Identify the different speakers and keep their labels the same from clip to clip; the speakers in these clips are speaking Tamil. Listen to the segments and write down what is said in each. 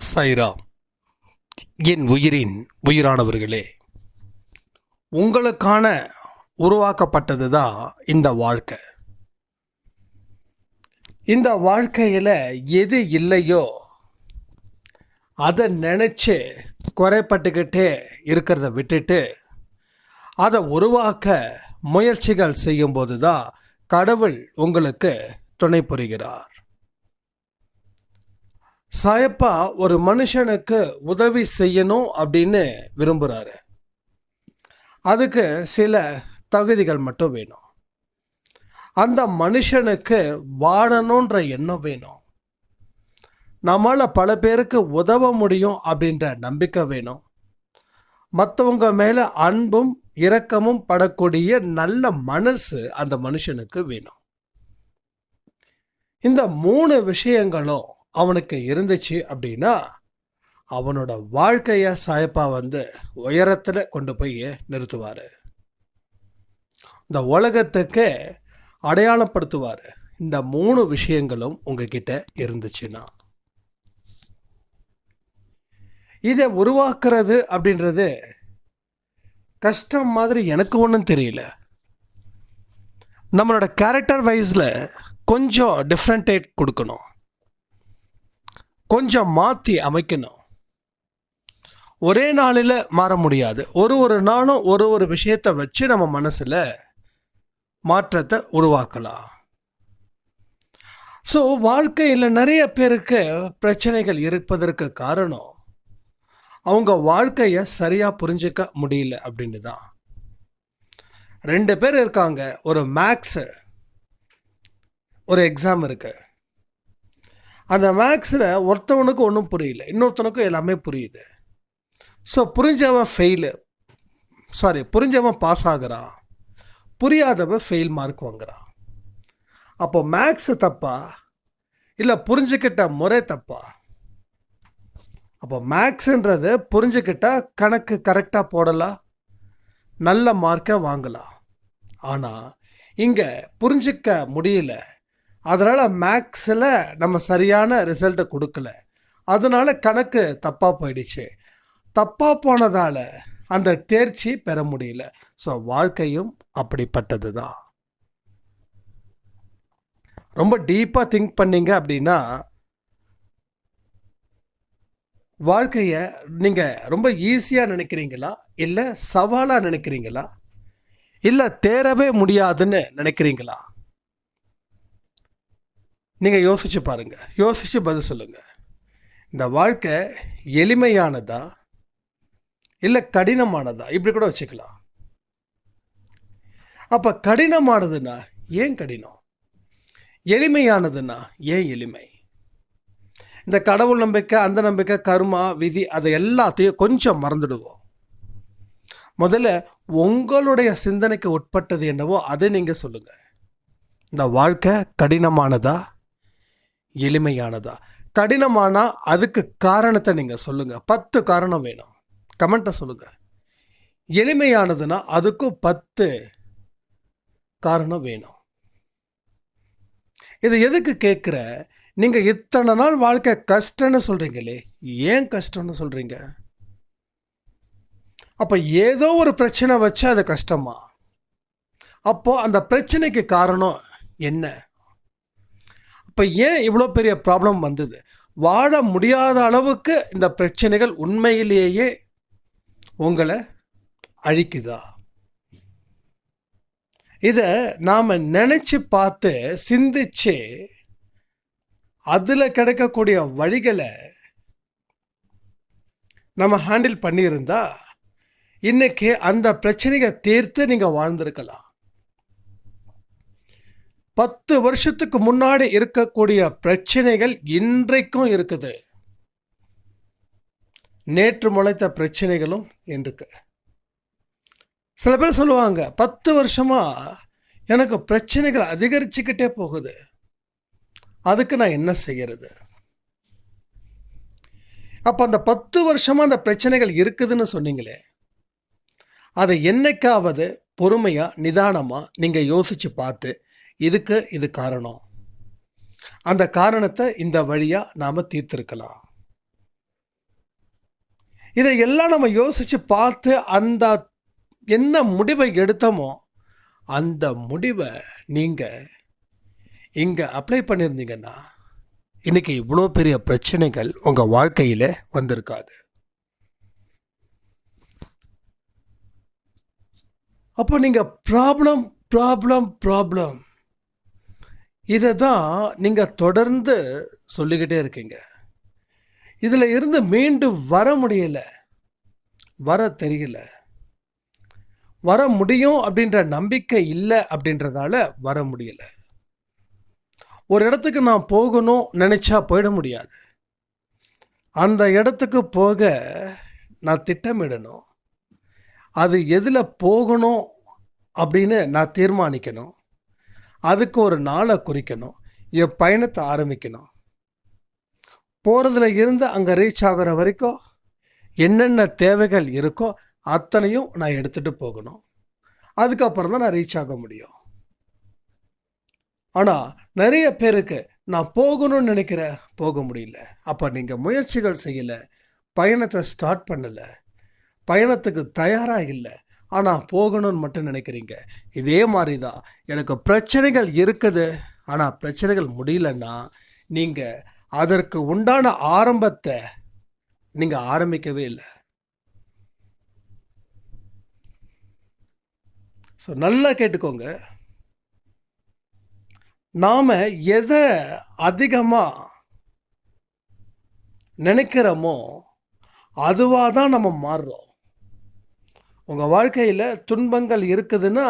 Speaker 1: சைரா என் உயிரின் உயிரானவர்களே உங்களுக்கான உருவாக்கப்பட்டது தான் இந்த வாழ்க்கை. இந்த வாழ்க்கையில் எது இல்லையோ அதை நினச்சி குறைப்பட்டுக்கிட்டே இருக்கிறத விட்டுட்டு அதை உருவாக்க முயற்சிகள் செய்யும்போது தான் கடவுள் உங்களுக்கு துணை புரிகிறார். சாயப்பா ஒரு மனுஷனுக்கு உதவி செய்யணும் அப்படின்னு விரும்புகிறாரு அதுக்கு சில தகுதிகள் மட்டும் வேணும். அந்த மனுஷனுக்கு வாழணுன்ற எண்ணம் வேணும். நம்மளால் பல பேருக்கு உதவ முடியும் அப்படின்ற நம்பிக்கை வேணும். மற்றவங்க மேலே அன்பும் இரக்கமும் படக்கூடிய நல்ல மனசு அந்த மனுஷனுக்கு வேணும். இந்த மூணு விஷயங்களும் அவனுக்கு இருந்துச்சு அப்படின்னா அவனோட வாழ்க்கையை சாயப்பா வந்து உயரத்தில் கொண்டு போய் நிறுத்துவார். இந்த உலகத்துக்கு அடையாளப்படுத்துவார். இந்த மூணு விஷயங்களும் உங்ககிட்ட இருந்துச்சுன்னா. இதை உருவாக்குறது அப்படின்றது கஷ்டம் மாதிரி எனக்கு ஒன்றும் தெரியல. நம்மளோட கேரக்டர் வைஸில் கொஞ்சம் டிஃப்ரெண்டேட் கொடுக்கணும். கொஞ்சம் மாற்றி அமைக்கணும். ஒரே நாளில் மாற முடியாது. ஒரு ஒரு நாளும் ஒரு ஒரு விஷயத்தை வச்சு நம்ம மனசில் மாற்றத்தை உருவாக்கலாம். ஸோ வாழ்க்கையில் நிறைய பேருக்கு பிரச்சனைகள் இருப்பதற்கு காரணம் அவங்க வாழ்க்கையை சரியாக புரிஞ்சுக்க முடியல அப்படின்னு தான். ரெண்டு பேர் இருக்காங்க. ஒரு மேக்ஸு ஒரு எக்ஸாம் இருக்குது அந்த மேக்ஸில் ஒருத்தவனுக்கு ஒன்றும் புரியல இன்னொருத்தனுக்கும் எல்லாமே புரியுது. ஸோ புரிஞ்சவன் ஃபெயிலு சாரி புரிஞ்சவன் பாஸ் ஆகுறான். புரியாதவன் ஃபெயில் மார்க் வாங்குறான். அப்போ மேக்ஸு தப்பா? இல்லை புரிஞ்சுக்கிட்ட முறை தப்பா? அப்போ மேக்ஸுன்றது புரிஞ்சுக்கிட்டா கணக்கு கரெக்டாக போடலாம் நல்ல மார்க்கை வாங்கலாம். ஆனால் இங்கே புரிஞ்சிக்க முடியல. அதனால் மேக்ஸில் நம்ம சரியான ரிசல்ட்டை கொடுக்கல. அதனால் கணக்கு தப்பாக போயிடுச்சு. தப்பாக போனதால் அந்த தேர்ச்சி பெற முடியல. ஸோ வாழ்க்கையும் அப்படிப்பட்டது தான் ரொம்ப டீப்பாக திங்க் பண்ணீங்க அப்படின்னா வாழ்க்கையை நீங்கள் ரொம்ப ஈஸியாக நினைக்கிறீங்களா? இல்லை சவாலாக நினைக்கிறீங்களா? இல்லை தேரவே முடியாதுன்னு நினைக்கிறீங்களா? நீங்கள் யோசிச்சு பாருங்கள் யோசிச்சு பதில் சொல்லுங்கள் இந்த வாழ்க்கை எளிமையானதா? இல்லை கடினமானதா? இப்படி கூட வச்சுக்கலாம். அப்போ கடினமானதுன்னா ஏன் கடினம்? எளிமையானதுன்னா ஏன் எளிமை? இந்த கடவுள் நம்பிக்கை அந்த நம்பிக்கை கர்மா விதி அதை எல்லாத்தையும் கொஞ்சம் மறந்துடுவோம். முதல்ல உங்களுடைய சிந்தனைக்கு உட்பட்டது என்னவோ அதை நீங்கள் சொல்லுங்கள் இந்த வாழ்க்கை கடினமானதா? எளிமையானதா? கடினமானா அதுக்கு காரணத்தை நீங்கள் சொல்லுங்கள் பத்து காரணம் வேணும். கமெண்ட்டை சொல்லுங்கள் எளிமையானதுன்னா அதுக்கும் பத்து காரணம் வேணும். இது எதுக்கு கேட்குற? நீங்கள் இத்தனை நாள் வாழ்க்கை கஷ்டம்னு சொல்கிறீங்களே ஏன் கஷ்டம்னு சொல்கிறீங்க அப்போ ஏதோ ஒரு பிரச்சனை வச்சு அது கஷ்டமா? அப்போ அந்த பிரச்சனைக்கு காரணம் என்ன? அப்போ ஏன் இவ்வளோ பெரிய ப்ராப்ளம் வந்தது? வாழ முடியாத அளவுக்கு இந்த பிரச்சனைகள் உண்மையிலேயே உங்களை அழிக்குதா? இதை நாம் நினச்சி பார்த்து சிந்திச்சு அதில் கிடைக்கக்கூடிய வழிகளை நம்ம ஹேண்டில் பண்ணியிருந்தா இன்றைக்கி அந்த பிரச்சனையை தீர்த்து நீங்கள் வாழ்ந்திருக்கலாம். பத்து வருஷத்துக்கு முன்னாடி இருக்கக்கூடிய பிரச்சனைகள் இன்றைக்கும் இருக்குது. நேற்று முளைத்த பிரச்சனைகளும் இருக்கு சில பேர் சொல்லுவாங்க பத்து வருஷமாக எனக்கு பிரச்சனைகள் அதிகரிச்சுக்கிட்டே போகுது. அதுக்கு நான் என்ன செய்கிறது அப்போ அந்த பத்து வருஷமாக அந்த பிரச்சனைகள் இருக்குதுன்னு சொன்னீங்களே அதை என்னைக்காவது பொறுமையாக நிதானமாக நீங்கள் யோசித்து பார்த்து இதுக்கு இது காரணம். அந்த காரணத்தை இந்த வழியாக நாம் தீர்த்திருக்கலாம். இதை எல்லாம் நம்ம யோசித்து பார்த்து அந்த என்ன முடிவை எடுத்தோமோ அந்த முடிவை நீங்கள் இங்கே அப்ளை பண்ணியிருந்தீங்கன்னா இன்றைக்கி இவ்வளோ பெரிய பிரச்சனைகள் உங்கள் வாழ்க்கையில் வந்திருக்காது. அப்போ நீங்கள் ப்ராப்ளம் ப்ராப்ளம் ப்ராப்ளம். இதை தான் நீங்கள் தொடர்ந்து சொல்லிக்கிட்டே இருக்கீங்க. இதில் இருந்து மீண்டும் வர முடியலை. வர தெரியல. வர முடியும் அப்படின்ற நம்பிக்கை இல்லை அப்படின்றதால வர முடியல. ஒரு இடத்துக்கு நான் போகணும் நினச்சா போயிட முடியாது. அந்த இடத்துக்கு போக நான் திட்டமிடணும். அது எதில் போகணும் அப்படின்னு நான் தீர்மானிக்கணும். அதுக்கு ஒரு நாளை குறிக்கணும். என் பயணத்தை ஆரம்பிக்கணும். போகிறதுல இருந்து அங்கே ரீச் ஆகிற வரைக்கும் என்னென்ன தேவைகள் இருக்கோ அத்தனையும் நான் எடுத்துகிட்டு போகணும். அதுக்கப்புறம் தான் நான் ரீச் ஆக முடியும். ஆனால் நிறைய பேருக்கு நான் போகணும்னு நினைக்கிற போக முடியல. அப்போ நீங்கள் முயற்சிகள் செய்யலை. பயணத்தை ஸ்டார்ட் பண்ணலை. பயணத்துக்கு தயாராக இல்லை. ஆனால் போகணும்னு மட்டும் நினைக்கிறீங்க. இதே மாதிரி தான் எனக்கு பிரச்சனைகள் இருக்குது. ஆனால் பிரச்சனைகள் முடியலன்னா நீங்கள் அதற்கு உண்டான ஆரம்பத்தை நீங்கள் ஆரம்பிக்கவே இல்லை. ஸோ நல்லா கேட்டுக்கோங்க. நாம் எதை அதிகமாக நினைக்கிறோமோ அதுவாக தான் நம்ம மாறுறோம். உங்கள் வாழ்க்கையில் துன்பங்கள் இருக்குதுன்னா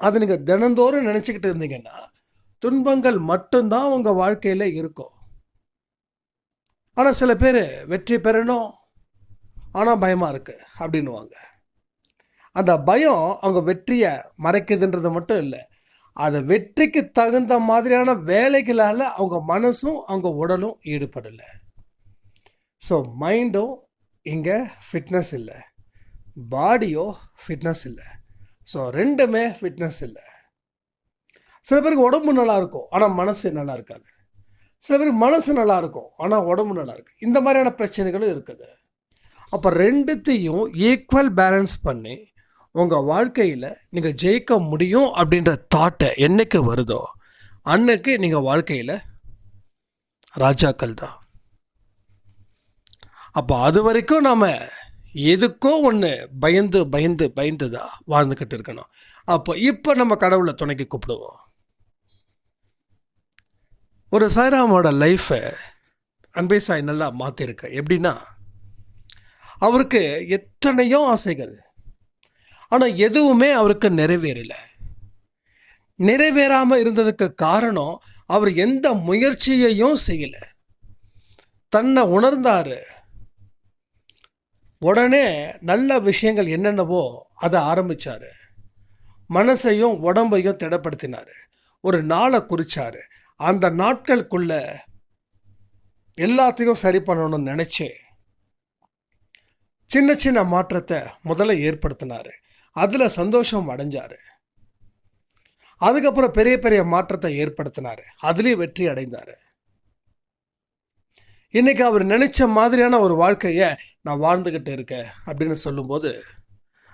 Speaker 1: அது நீங்கள் தினந்தோறும் நினச்சிக்கிட்டு இருந்தீங்கன்னா துன்பங்கள் மட்டும்தான் உங்கள் வாழ்க்கையில் இருக்கும். ஆனால் சில பேர் வெற்றி பெறணும் ஆனால் பயமாக இருக்குது அப்படின்னுவாங்க. அந்த பயம் அவங்க வெற்றியை மறைக்குதுன்றது மட்டும் இல்லை அதை வெற்றிக்கு தகுந்த மாதிரியான வேலைகளால் அவங்க மனசும் அவங்க உடலும் ஈடுபடலை. ஸோ மைண்டும் இங்கே ஃபிட்னஸ் இல்லை. பாடியோ ஃபிட்னஸ் இல்லை. ஸோ ரெண்டுமே ஃபிட்னஸ் இல்லை. சில பேருக்கு உடம்பு நல்லா இருக்கும் ஆனால் மனசு நல்லா இருக்காது. சில பேருக்கு மனசு நல்லா இருக்கும் ஆனால் உடம்பு நல்லா இருக்கு. இந்த மாதிரியான பிரச்சனைகளும் இருக்குது. அப்போ ரெண்டுத்தையும் ஈக்குவல் பேலன்ஸ் பண்ணி உங்கள் வாழ்க்கையில் நீங்கள் ஜெயிக்க முடியும் அப்படின்ற தாட்டை என்னைக்கு வருதோ அன்னைக்கு நீங்கள் வாழ்க்கையில் ராஜாக்கள் தான். அப்போ அது வரைக்கும் நாம் எதுக்கோ ஒன்று பயந்து பயந்து பயந்து தான் வாழ்ந்துக்கிட்டு இருக்கணும். அப்போ இப்போ நம்ம கடவுளை துணைக்கு கூப்பிடுவோம். ஒரு சாய்ராமோட லைஃப்பை அன்பே சாய் நல்லா மாற்றிருக்கு எப்படின்னா அவருக்கு எத்தனையோ ஆசைகள். ஆனால் எதுவுமே அவருக்கு நிறைவேறலை. நிறைவேறாமல் இருந்ததுக்கு காரணம் அவர் எந்த முயற்சியையும் செய்யலை. தன்னை உணர்ந்தாரு. உடனே நல்ல விஷயங்கள் என்னென்னவோ அதை ஆரம்பித்தார் மனசையும் உடம்பையும் திடப்படுத்தினார். ஒரு நாளை குறித்தார் அந்த நாட்களுக்குள்ள எல்லாத்தையும் சரி பண்ணணும்னு நினச்சி சின்ன சின்ன மாற்றத்தை முதல்ல ஏற்படுத்தினார். அதில் சந்தோஷம் அடைஞ்சார். அதுக்கப்புறம் பெரிய பெரிய மாற்றத்தை ஏற்படுத்தினார். அதுலேயும் வெற்றி அடைந்தார். இன்றைக்கி அவர் நினைச்ச மாதிரியான ஒரு வாழ்க்கையை நான் வாழ்ந்துக்கிட்டு இருக்கேன் அப்படின்னு சொல்லும்போது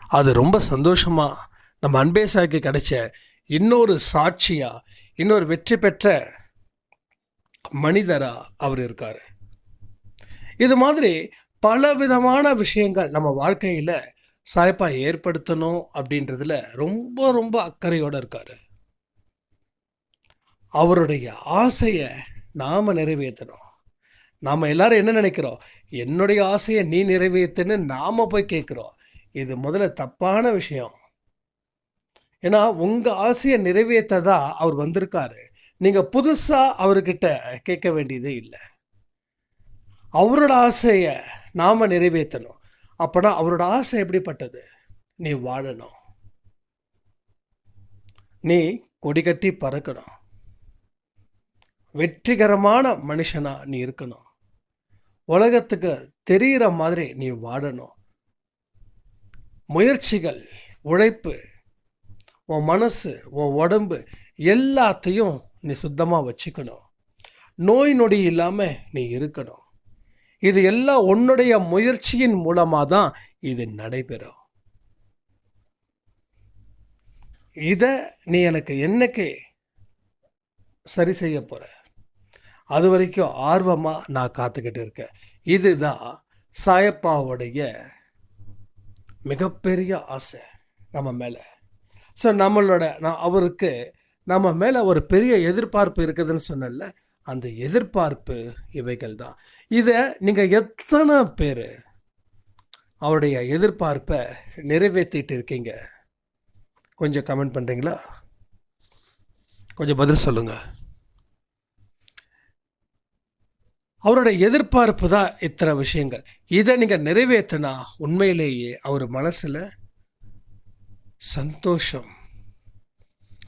Speaker 1: அது ரொம்ப சந்தோஷமாக நம்ம அன்பே சாய்க்கு கிடைச்ச இன்னொரு சாட்சியாக இன்னொரு வெற்றி பெற்ற மனிதராக அவர் இருக்கார். இது மாதிரி பல விதமான விஷயங்கள் நம்ம வாழ்க்கையில் சாய்ப்பா ஏற்படுத்தணும் அப்படின்றதுல ரொம்ப ரொம்ப அக்கறையோடு இருக்கார். அவருடைய ஆசையை நாம் நிறைவேற்றணும். நாம் எல்லாரும் என்ன நினைக்கிறோம்? என்னுடைய ஆசையை நீ நிறைவேற்றுன்னு நாம் போய் கேட்குறோம். இது முதல்ல தப்பான விஷயம். ஏன்னா உங்கள் ஆசையை நிறைவேற்றதா அவர் வந்திருக்காரு. நீங்கள் புதுசாக அவர்கிட்ட கேட்க வேண்டியதே இல்லை. அவரோட ஆசையை நாம் நிறைவேற்றணும். அப்போனா அவரோட ஆசை எப்படிப்பட்டது? நீ வாழணும். நீ கொடி கட்டி பறக்கணும். வெற்றிகரமான மனுஷனாக நீ இருக்கணும். உலகத்துக்கு தெரிகிற மாதிரி நீ வாடணும். முயற்சிகள் உழைப்பு உன் மனசு உன் உடம்பு எல்லாத்தையும் நீ சுத்தமாக வச்சுக்கணும். நோய் நொடி இல்லாமல் நீ இருக்கணும். இது எல்லாம் உன்னுடைய முயற்சியின் மூலமாக தான் இது நடைபெறும். இதை நீ எனக்கு என்னைக்கு சரி செய்ய போகிற அது வரைக்கும் ஆர்வமாக நான் காத்துக்கிட்டு இருக்கேன். இதுதான் சாயப்பாவுடைய மிகப்பெரிய ஆசை நம்ம மேலே. ஸோ நம்மளோட நான் அவருக்கு நம்ம மேலே ஒரு பெரிய எதிர்பார்ப்பு இருக்குதுன்னு சொன்னல அந்த எதிர்பார்ப்பு இவைகள் தான் இதை நீங்கள் எத்தனை பேர் அவருடைய எதிர்பார்ப்பை நிறைவேற்றிட்டு இருக்கீங்க? கொஞ்சம் கமெண்ட் பண்ணுறீங்களா கொஞ்சம் பதில் சொல்லுங்கள் அவரோட எதிர்பார்ப்பு தான் இத்தனை விஷயங்கள். இதை நீங்கள் நிறைவேற்றினா உண்மையிலேயே அவர் மனசில் சந்தோஷம்.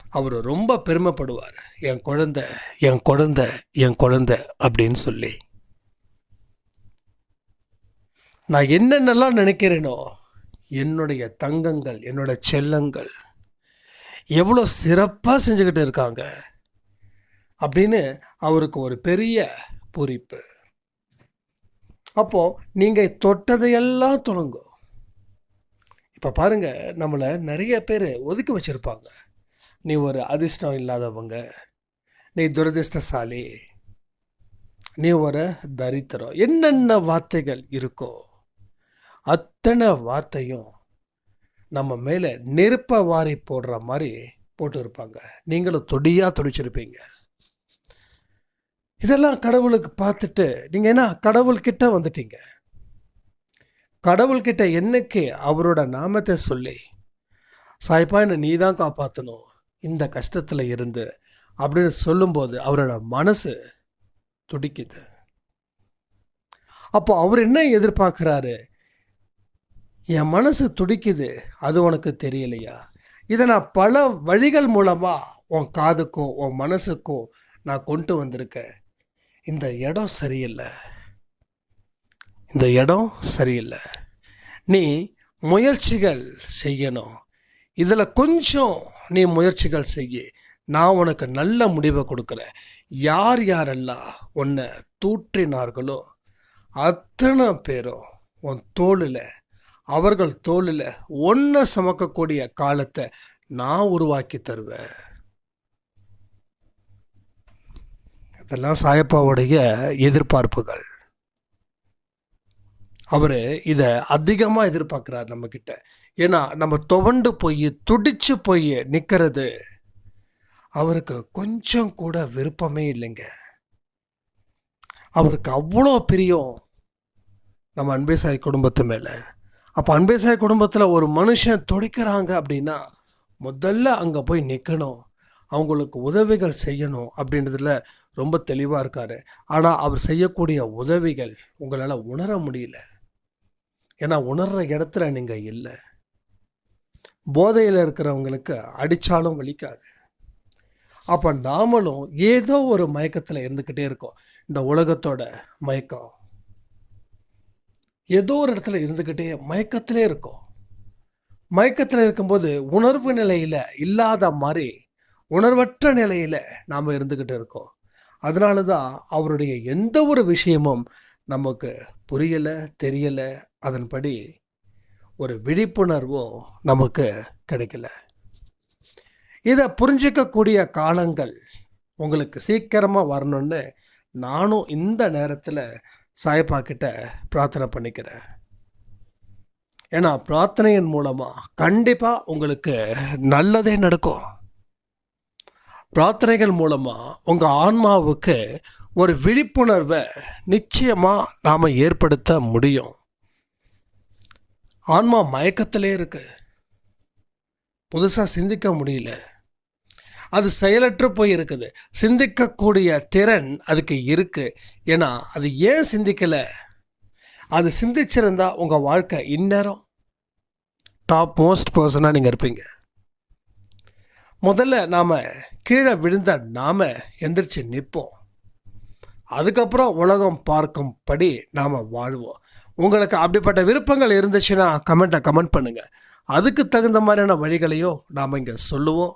Speaker 1: அவர் ரொம்ப பெருமைப்படுவார். என் குழந்த என் குழந்தை என் குழந்த அப்படின்னு சொல்லி. நான் என்னென்னலாம் நினைக்கிறேனோ என்னுடைய தங்கங்கள் என்னோட செல்லங்கள் எவ்வளோ சிறப்பாக செஞ்சுக்கிட்டு இருக்காங்க அப்படின்னு அவருக்கு ஒரு பெரிய பூரிப்பு அப்போது நீங்கள் தொட்டதையெல்லாம் தொடங்கும் இப்போ பாருங்க நம்மளை நிறைய பேர் ஒதுக்கி வச்சுருப்பாங்க. நீ ஒரு அதிர்ஷ்டம் இல்லாதவங்க. நீ துரதிர்ஷ்டசாலி. நீ ஒரு தரித்திரம். என்னென்ன வார்த்தைகள் இருக்கோ அத்தனை வார்த்தையும் நம்ம மேலே நெருப்ப வாரி போடுற மாதிரி போட்டு இருப்பாங்க நீங்களும் தொடியாக துடிச்சிருப்பீங்க. இதெல்லாம் கடவுளுக்கு பார்த்துட்டு நீங்கள் என்ன கடவுள்கிட்ட வந்துட்டீங்க? கடவுள்கிட்ட என்னைக்கு அவரோட நாமத்தை சொல்லி சாய்ப்பா என்னை நீ தான் காப்பாற்றணும் இந்த கஷ்டத்தில் இருந்து அப்படின்னு சொல்லும்போது அவரோட மனசு துடிக்குது. அப்போ அவர் என்ன எதிர்பார்க்குறாரு? என் மனசு துடிக்குது அது உனக்கு தெரியலையா? இதை நான் பல வழிகள் மூலமாக உன் காதுக்கும் உன் மனசுக்கும் நான் கொண்டு வந்திருக்கேன். இந்த இடம் சரியில்லை. இந்த இடம் சரியில்லை. நீ முயற்சிகள் செய்யணும். இதில் கொஞ்சம் நீ முயற்சிகள் செய்ய. நான் உனக்கு நல்ல முடிவை கொடுக்குறேன். யார் யாரெல்லாம் உன்னை தூற்றினார்களோ அத்தனை பேரும் உன் தோளில் அவர்கள் தோளில் ஒன்றை சமக்கக்கூடிய காலத்தை நான் உருவாக்கி தருவேன். இதெல்லாம் சாயப்பாவுடைய எதிர்பார்ப்புகள். அவர் இதை அதிகமாக எதிர்பார்க்குறாரு நம்மக்கிட்ட ஏன்னா நம்ம துவண்டு போய் துடிச்சு போய் நிற்கிறது அவருக்கு கொஞ்சம் கூட விருப்பமே இல்லைங்க. அவருக்கு அவ்வளோ பிரியம் நம்ம அன்பேசாய் குடும்பத்து மேலே. அப்போ அன்பேசாய் குடும்பத்தில் ஒரு மனுஷன் துடிக்கிறாங்க அப்படின்னா முதல்ல அங்கே போய் நிற்கணும் அவங்களுக்கு உதவிகள் செய்யணும் அப்படின்றதுல ரொம்ப தெளிவாக இருக்கார். ஆனால் அவர் செய்யக்கூடிய உதவிகள் உங்களால் உணர முடியல. ஏன்னா உணர்கிற இடத்துல நீங்கள் இல்லை. போதையில் இருக்கிறவங்களுக்கு அடித்தாலும் வலிக்காது. அப்போ நாமளும் ஏதோ ஒரு மயக்கத்தில் இருந்துக்கிட்டே இருக்கோம். இந்த உலகத்தோட மயக்கம். ஏதோ ஒரு இடத்துல இருந்துக்கிட்டே மயக்கத்திலே இருக்கோம். மயக்கத்தில் இருக்கும்போது உணர்வு நிலையில் இல்லாத மாதிரி உணர்வற்ற நிலையில் நாம் இருந்துக்கிட்டு இருக்கோம். அதனால தான் அவருடைய எந்த ஒரு விஷயமும் நமக்கு புரியலை தெரியலை. அதன்படி ஒரு விழிப்புணர்வோ நமக்கு கிடைக்கல. இதை புரிஞ்சிக்கக்கூடிய காலங்கள் உங்களுக்கு சீக்கிரமாக வரணும்னு நானும் இந்த நேரத்தில் சாயப்பா கிட்ட பிரார்த்தனை பண்ணிக்கிறேன். ஏன்னா பிரார்த்தனையின் மூலமாக கண்டிப்பாக உங்களுக்கு நல்லதே நடக்கும். பிரார்த்தனைகள் மூலமாக உங்கள் ஆன்மாவுக்கு ஒரு விழிப்புணர்வை நிச்சயமாக நாம் ஏற்படுத்த முடியும். ஆன்மா மயக்கத்திலே இருக்கு. புதுசாக சிந்திக்க முடியல. அது செயலற்று போய் இருக்குது. சிந்திக்கக்கூடிய திறன் அதுக்கு இருக்குது ஏன்னா அது ஏன் சிந்திக்கலை? அது சிந்திச்சிருந்தா உங்கள் வாழ்க்கை இந்நேரம் டாப் மோஸ்ட் பர்சனாக நீங்கள் இருப்பீங்க. முதல்ல நாம் கீழே விழுந்த நாம் எந்திரிச்சு நிற்போம். அதுக்கப்புறம் உலகம் பார்க்கும்படி நாம் வாழ்வோம். உங்களுக்கு அப்படிப்பட்ட விருப்பங்கள் இருந்துச்சுன்னா கமெண்ட்டை கமெண்ட் பண்ணுங்கள் அதுக்கு தகுந்த மாதிரியான வழிகளையும் நாம் இங்கே சொல்லுவோம்.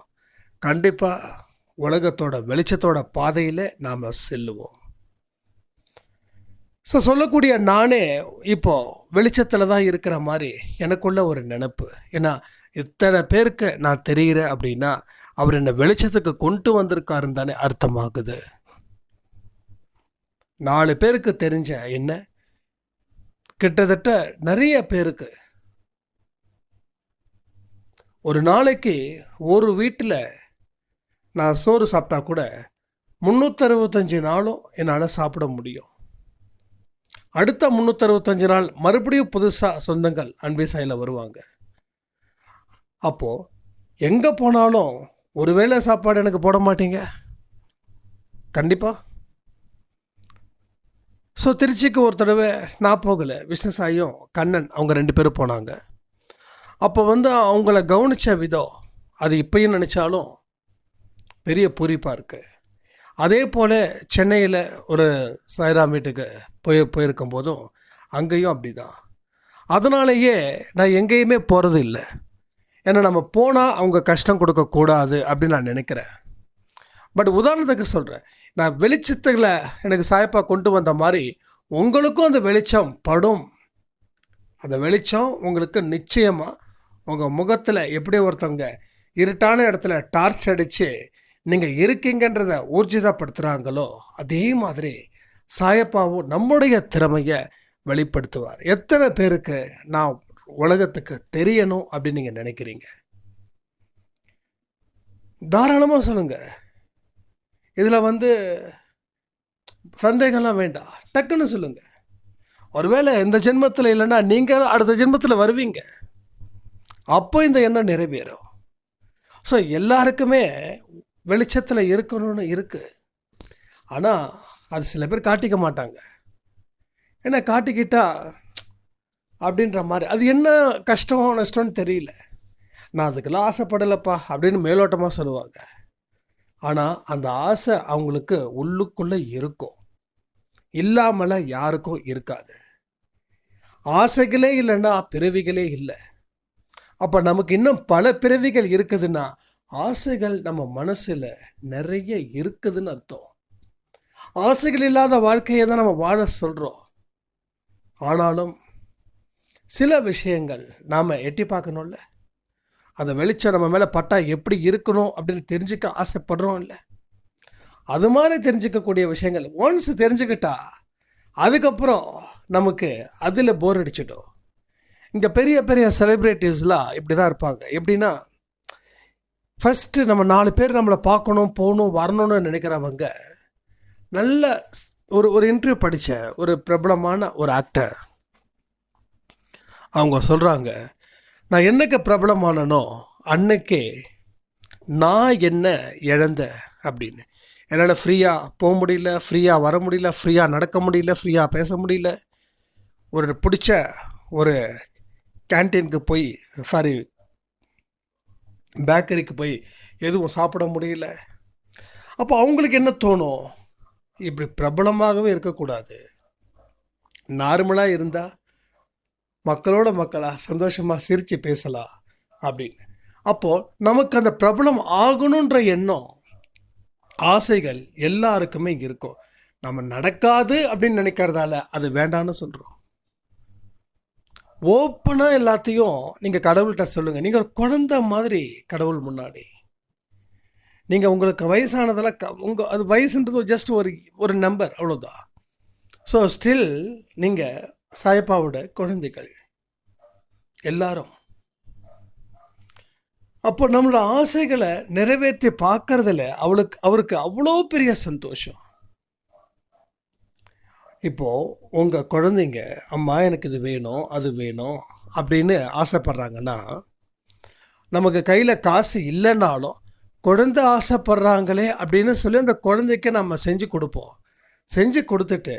Speaker 1: கண்டிப்பாக உலகத்தோட வெளிச்சத்தோட பாதையில் நாம் செல்லுவோம். ஸோ சொல்லக்கூடிய நானே இப்போ வெளிச்சத்தில் தான் இருக்கிற மாதிரி எனக்குள்ள ஒரு நினப்பு. ஏன்னா இத்தனை பேருக்கு நான் தெரிகிறேன் அப்படின்னா அவர் என்னை வெளிச்சத்துக்கு கொண்டு வந்திருக்காருன்னு தானே அர்த்தமாகுது. நாலு பேருக்கு தெரிஞ்ச என்ன? கிட்டத்தட்ட நிறைய பேருக்கு. ஒரு நாளைக்கு ஒரு வீட்டில் நான் சோறு சாப்பிட்டா கூட முந்நூற்றறுபத்தஞ்சு நாளும் என்னால் சாப்பிட முடியும். அடுத்த முந்நூற்றறுபத்தஞ்சு நாள் மறுபடியும் புதுசாக சொந்தங்கள் அன்பே சாயில் வருவாங்க. அப்போது எங்கே போனாலும் ஒரு வேளை சாப்பாடு எனக்கு போட மாட்டீங்க? கண்டிப்பாக ஸோ திருச்சிக்கு ஒரு தடவை நான் போகலை. விஷ்ணுசாயும் கண்ணன் அவங்க ரெண்டு பேரும் போனாங்க. அப்போ வந்து அவங்கள கவனித்த விதம் அது இப்பயும் நினச்சாலும் பெரிய பூரிப்பாக இருக்குது அதே போல் சென்னையில் ஒரு சாய்ராம் வீட்டுக்கு போய் போயிருக்கும் போதும் அங்கேயும் அப்படி தான் அதனாலேயே நான் எங்கேயுமே போகிறது இல்லை ஏன்னா நம்ம போனால் அவங்க கஷ்டம் கொடுக்கக்கூடாது அப்படின்னு நான் நினைக்கிறேன். பட் உதாரணத்துக்கு சொல்கிறேன் நான் வெளிச்சத்தில் எனக்கு சாயப்பா கொண்டு வந்த மாதிரி உங்களுக்கும் அந்த வெளிச்சம் படும். அந்த வெளிச்சம் உங்களுக்கு நிச்சயமாக உங்கள் முகத்தில் எப்படி ஒருத்தவங்க இருட்டான இடத்துல டார்ச் அடித்து நீங்கள் இருக்கீங்கன்றத ஊர்ஜிதப்படுத்துகிறாங்களோ அதே மாதிரி சாயப்பாவும் நம்முடைய திறமையை வெளிப்படுத்துவார். எத்தனை பேருக்கு நான் உலகத்துக்கு தெரியணும் அப்படின்னு நீங்கள் நினைக்கிறீங்க? தாராளமாக சொல்லுங்கள் இதில் வந்து சந்தேகம்லாம் வேண்டாம் டக்குன்னு சொல்லுங்கள் ஒருவேளை இந்த ஜென்மத்தில் இல்லைன்னா நீங்கள் அடுத்த ஜென்மத்தில் வருவீங்க. அப்போ இந்த எண்ணம் நிறைவேறும். ஸோ எல்லாருக்குமே வெளிச்சத்தில் இருக்கணும்னு இருக்குது ஆனால் அது சில பேர் காட்டிக்க மாட்டாங்க. ஏன்னா காட்டிக்கிட்டால் அப்படின்ற மாதிரி. அது என்ன கஷ்டம் நஷ்டம்னு தெரியல. நான் அதுக்கெல்லாம் ஆசைப்படலைப்பா அப்படின்னு மேலோட்டமாக சொல்லுவாங்க. ஆனால் அந்த ஆசை அவங்களுக்கு உள்ளுக்குள்ளே இருக்கும். இல்லாமல் யாருக்கும் இருக்காது. ஆசைகளே இல்லைன்னா பிறவிகளே இல்லை. அப்போ நமக்கு இன்னும் பல பிறவிகள் இருக்குதுன்னா ஆசைகள் நம்ம மனசில் நிறைய இருக்குதுன்னு அர்த்தம். ஆசைகள் இல்லாத வாழ்க்கையை தான் நம்ம வாழ சொல்கிறோம் ஆனாலும் சில விஷயங்கள் நாம் எட்டி பார்க்கணும்ல. அந்த வெளிச்சம் நம்ம மேலே பட்டா எப்படி இருக்கணும் அப்படின்னு தெரிஞ்சுக்க ஆசைப்படுறோம் இல்லை. அது மாதிரி தெரிஞ்சுக்கக்கூடிய விஷயங்கள் ஒன்ஸ் தெரிஞ்சுக்கிட்டா அதுக்கப்புறம் நமக்கு அதில் போர் அடிச்சிடும். இங்கே பெரிய பெரிய செலிப்ரிட்டிஸ்லாம் இப்படி தான் இருப்பாங்க. எப்படின்னா ஃபஸ்ட்டு நம்ம நாலு பேர் நம்மளை பார்க்கணும் போகணும் வரணும்னு நினைக்கிறவங்க நல்ல ஒரு ஒரு இன்டர்வியூ படித்த ஒரு பிரபலமான ஒரு ஆக்டர் அவங்க சொல்கிறாங்க நான் என்னைக்கு பிரபலமானனோ அன்னைக்கே நான் என்ன இழந்த? அப்படின்னு. என்னால் ஃப்ரீயாக போக முடியல ஃப்ரீயாக வர முடியல ஃப்ரீயாக நடக்க முடியல ஃப்ரீயாக பேச முடியல. ஒரு பிடிச்ச ஒரு கேன்டீனுக்கு போய் சாரி பேக்கரிக்கு போய் எதுவும் சாப்பிட முடியல. அப்போ அவங்களுக்கு என்ன தோணும்? இப்படி பிரபலமாகவே இருக்கக்கூடாது. நார்மலாக இருந்தால் மக்களோட மக்களாக சந்தோஷமாக சிரித்து பேசலாம் அப்படின்னு. அப்போது நமக்கு அந்த பிரபலம் ஆகணுன்ற எண்ணம் ஆசைகள் எல்லாருக்குமே இருக்கும். நம்ம நடக்காது அப்படின்னு நினைக்கிறதால அது வேண்டான்னு சொல்கிறோம் ஓப்பனாக எல்லாத்தையும் நீங்கள் கடவுள்கிட்ட சொல்லுங்கள் நீங்கள் ஒரு குழந்த மாதிரி கடவுள் முன்னாடி. நீங்கள் உங்களுக்கு வயசானதெல்லாம் க உங்கள் அது வயசுன்றது ஜஸ்ட் ஒரு ஒரு நம்பர் அவ்வளோதான் ஸோ ஸ்டில் நீங்கள் சாயப்பாவோட குழந்தைகள் எல்லாரும். அப்போ நம்மளோட ஆசைகளை நிறைவேற்றி பார்க்கறதுல அவளுக்கு அவருக்கு அவ்வளோ பெரிய சந்தோஷம். இப்போது உங்கள் குழந்தைங்க அம்மா எனக்கு இது வேணும் அது வேணும் அப்படின்னு ஆசைப்பட்றாங்கன்னா நமக்கு கையில் காசு இல்லைன்னாலும் குழந்தை ஆசைப்படுறாங்களே அப்படின்னு சொல்லி அந்த குழந்தைக்கு நம்ம செஞ்சு கொடுப்போம். செஞ்சு கொடுத்துட்டு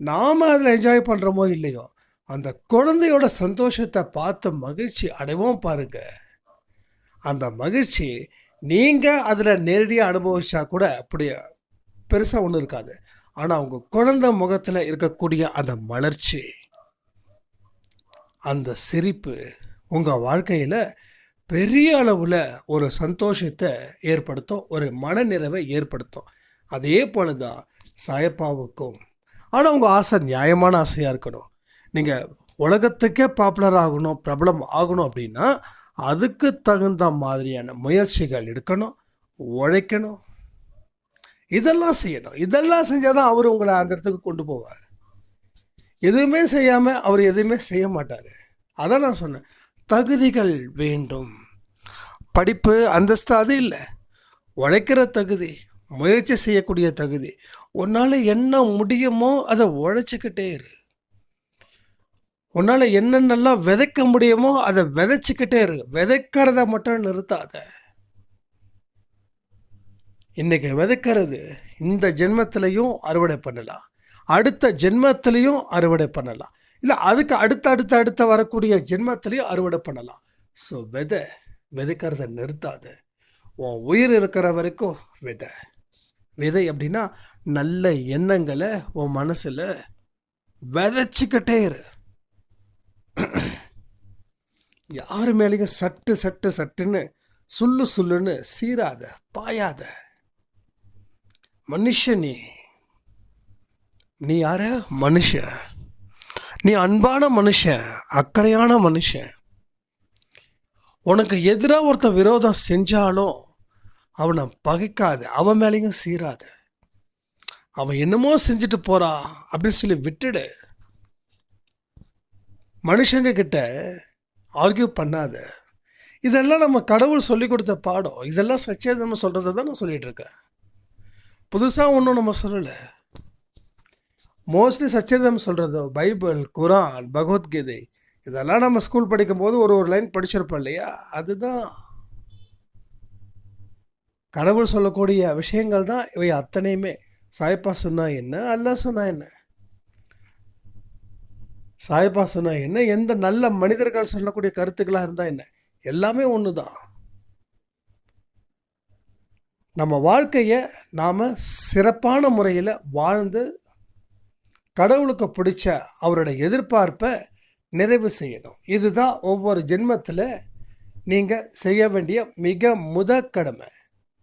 Speaker 1: நாம் அதில் என்ஜாய் பண்ணுறோமோ இல்லையோ அந்த குழந்தையோட சந்தோஷத்தை பார்த்து மகிழ்ச்சி அடைவோம் பாருங்க. அந்த மகிழ்ச்சி நீங்கள் அதில் நேரடியாக அனுபவிச்சா கூட அப்படி பெருசாக ஒன்றும் இருக்காது. ஆனால் உங்கள் குழந்தை முகத்தில் இருக்கக்கூடிய அந்த மலர்ச்சி அந்த சிரிப்பு உங்கள் வாழ்க்கையில் பெரிய அளவில் ஒரு சந்தோஷத்தை ஏற்படுத்தும் ஒரு மனநிறைவை ஏற்படுத்தும். அதே போல தான் சாயப்பாவுக்கும் ஆனால் உங்கள் ஆசை நியாயமான ஆசையாக இருக்கணும். நீங்கள் உலகத்துக்கே பாப்புலர் ஆகணும் பிரபலம் ஆகணும் அப்படின்னா அதுக்கு தகுந்த மாதிரியான முயற்சிகள் எடுக்கணும் உழைக்கணும். இதெல்லாம் செய்யணும். இதெல்லாம் செஞ்சால் தான் அவர் உங்களை அந்த இடத்துக்கு கொண்டு போவார். எதுவுமே செய்யாமல் அவர் எதுவுமே செய்ய மாட்டார். அதான் நான் சொன்னேன். தகுதிகள் வேண்டும். படிப்பு அந்தஸ்து அது இல்லை. உழைக்கிற தகுதி. முயற்சி செய்யக்கூடிய தகுதி. உன்னால் என்ன முடியுமோ அதை உழைச்சிக்கிட்டே இரு. உன்னால் என்னென்னலாம் விதைக்க முடியுமோ அதை விதைச்சிக்கிட்டே இரு. விதைக்கிறத மட்டும் நிறுத்தாத. இன்னைக்கு விதைக்கிறது இந்த ஜென்மத்திலையும் அறுவடை பண்ணலாம். அடுத்த ஜென்மத்திலையும் அறுவடை பண்ணலாம். இல்லை அதுக்கு அடுத்த அடுத்த அடுத்த வரக்கூடிய ஜென்மத்திலையும் அறுவடை பண்ணலாம். ஸோ விதை விதைக்கிறத நிறுத்தாத. உன் உயிர் இருக்கிற வரைக்கும் விதை. விதை அப்படின்னா நல்ல எண்ணங்களை உன் மனசில் விதைச்சிக்கிட்டே இரு. யார் மேலேயும் சட்டு சட்டு சட்டுன்னு சுள்ளு சுள்ளுன்னு சீராத பாயாத. மனுஷன் நீ. நீ யார? மனுஷன். நீ அன்பான மனுஷன் அக்கறையான மனுஷன். உனக்கு எதிராக ஒருத்தன் விரோதம் செஞ்சாலும் அவனை பகைக்காத அவன் மேலேயும் சீராத அவன் என்னமோ செஞ்சுட்டு போறா அப்படின்னு சொல்லி விட்டுடு. மனுஷங்க கிட்ட ஆர்கியூ பண்ணாத. இதெல்லாம் நம்ம கடவுள் சொல்லி கொடுத்த பாடம். இதெல்லாம் சச்சேதனம் சொல்கிறத தான் நான் சொல்லிட்டு இருக்கேன். புதுசாக ஒன்றும் நம்ம சொல்லலை. மோஸ்ட்லி சச்சேதம் சொல்கிறது பைபிள் குரான் பகவத்கீதை இதெல்லாம் நம்ம ஸ்கூல் படிக்கும்போது ஒரு ஒரு லைன் படிச்சிருப்போம் இல்லையா? அதுதான். கடவுள் சொல்லக்கூடிய விஷயங்கள் தான் இவை அத்தனையுமே. சாய்ப்பா சொன்னால் என்ன? அல்லா சொன்னால் என்ன? சாய்ப்பா சொன்னால் என்ன? எந்த நல்ல மனிதர்கள் சொல்லக்கூடிய கருத்துக்களாக இருந்தால் என்ன? எல்லாமே ஒன்று தான் நம்ம வாழ்க்கையை நாம் சிறப்பான முறையில் வாழ்ந்து கடவுளுக்கு பிடிச்ச அவரோட எதிர்பார்ப்பை நிறைவு செய்யணும். இதுதான் ஒவ்வொரு ஜென்மத்தில் நீங்கள் செய்ய வேண்டிய மிக முத கடமை.